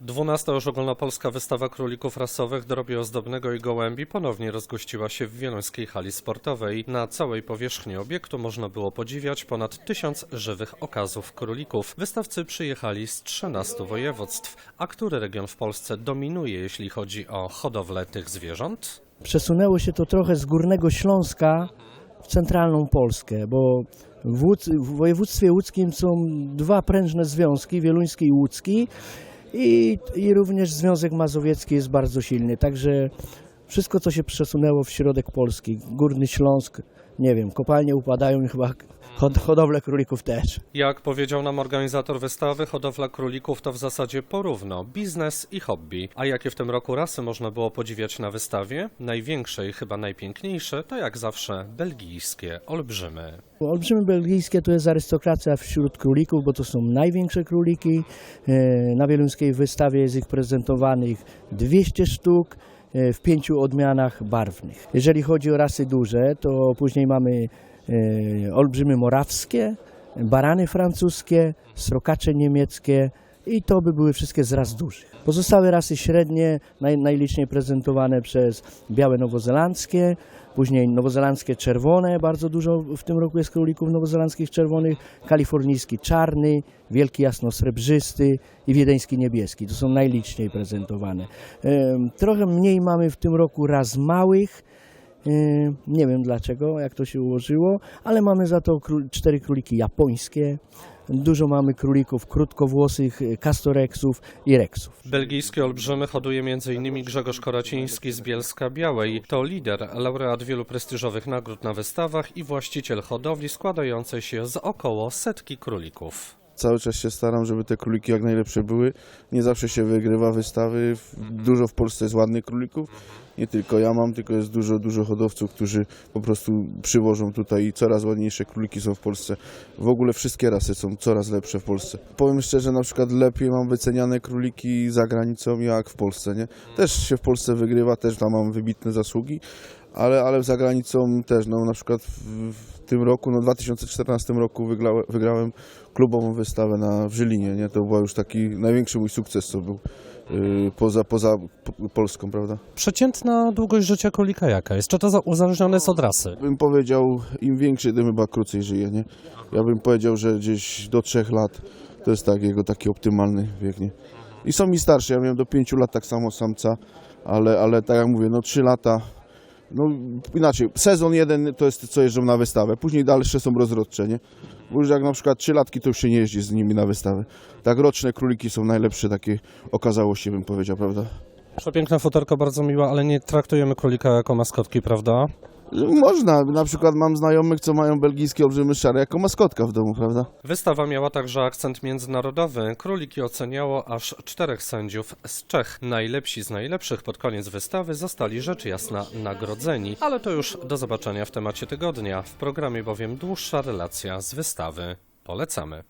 12. już ogólnopolska wystawa królików rasowych, drobie ozdobnego i gołębi ponownie rozgościła się w wieluńskiej hali sportowej. Na całej powierzchni obiektu można było podziwiać ponad tysiąc żywych okazów królików. Wystawcy przyjechali z 13 województw. A który region w Polsce dominuje, jeśli chodzi o hodowlę tych zwierząt? Przesunęło się to trochę z Górnego Śląska w centralną Polskę, bo w, w województwie łódzkim są dwa prężne związki, wieluński i łódzki i, i również Związek Mazowiecki jest bardzo silny, także wszystko co się przesunęło w środek Polski, Górny Śląsk, nie wiem, kopalnie upadają chyba hodowlę królików też. Jak powiedział nam organizator wystawy, hodowla królików to w zasadzie porówno biznes i hobby. A jakie w tym roku rasy można było podziwiać na wystawie? Największe i chyba najpiękniejsze to jak zawsze belgijskie olbrzymy. Olbrzymy belgijskie to jest arystokracja wśród królików, bo to są największe króliki. E, Na wieluńskiej wystawie jest ich prezentowanych 200 sztuk e, w pięciu odmianach barwnych. Jeżeli chodzi o rasy duże, to później mamy olbrzymy morawskie, barany francuskie, srokacze niemieckie i to by były wszystkie z ras dużych. Pozostałe rasy średnie, naj, najliczniej prezentowane przez białe nowozelandzkie, później nowozelandzkie czerwone, bardzo dużo w tym roku jest królików nowozelandzkich czerwonych, kalifornijski czarny, wielki jasnosrebrzysty i wiedeński niebieski. To są najliczniej prezentowane. Em, Trochę mniej mamy w tym roku raz małych, Nie wiem dlaczego, jak to się ułożyło, ale mamy za to cztery króliki japońskie. Dużo mamy królików krótkowłosych, kastoreksów i reksów. Belgijskie olbrzymy hoduje m.in. Grzegorz Koraciński z Bielska Białej. To lider, laureat wielu prestiżowych nagród na wystawach i właściciel hodowli składającej się z około setki królików. Cały czas się staram, żeby te króliki jak najlepsze były. Nie zawsze się wygrywa wystawy. W- Dużo w Polsce jest ładnych królików. Nie tylko ja mam, tylko jest dużo, dużo hodowców, którzy po prostu przywożą tutaj i coraz ładniejsze króliki są w Polsce. W ogóle wszystkie rasy są coraz lepsze w Polsce. Powiem szczerze, na przykład lepiej mam wyceniane króliki za granicą jak w Polsce, nie? Też się w Polsce wygrywa, też tam mam wybitne zasługi, ale, ale za granicą też, no na przykład w, w tym roku, no w 2014 roku wygrałem, wygrałem klubową wystawę na, w Żylinie, nie? To był już taki największy mój sukces, co był yy, poza, poza P- Polską, prawda? Przeciętna długość życia królika jaka jest? Czy to za- uzależnione jest od rasy? Bym powiedział, im większy, tym chyba krócej żyje, nie? Ja bym powiedział, że gdzieś do trzech lat to jest tak jego taki optymalny wiek, nie? I są mi starsi, ja miałem do pięciu lat tak samo samca, ale, ale tak jak mówię, no trzy lata, no inaczej, sezon jeden to jest co jeżdżą na wystawę, później dalsze są rozrodcze, nie? Bo już jak na przykład trzylatki to już się nie jeździ z nimi na wystawę. Tak roczne króliki są najlepsze takie okazałości bym powiedział, prawda? Przepiękne futerko, bardzo miła, ale nie traktujemy królika jako maskotki, prawda? Można, na przykład mam znajomych, co mają belgijskie olbrzymy szary jako maskotka w domu, prawda? Wystawa miała także akcent międzynarodowy. Króliki oceniało aż czterech sędziów z Czech. Najlepsi z najlepszych pod koniec wystawy zostali rzecz jasna nagrodzeni. Ale to już do zobaczenia w temacie tygodnia. W programie bowiem dłuższa relacja z wystawy. Polecamy.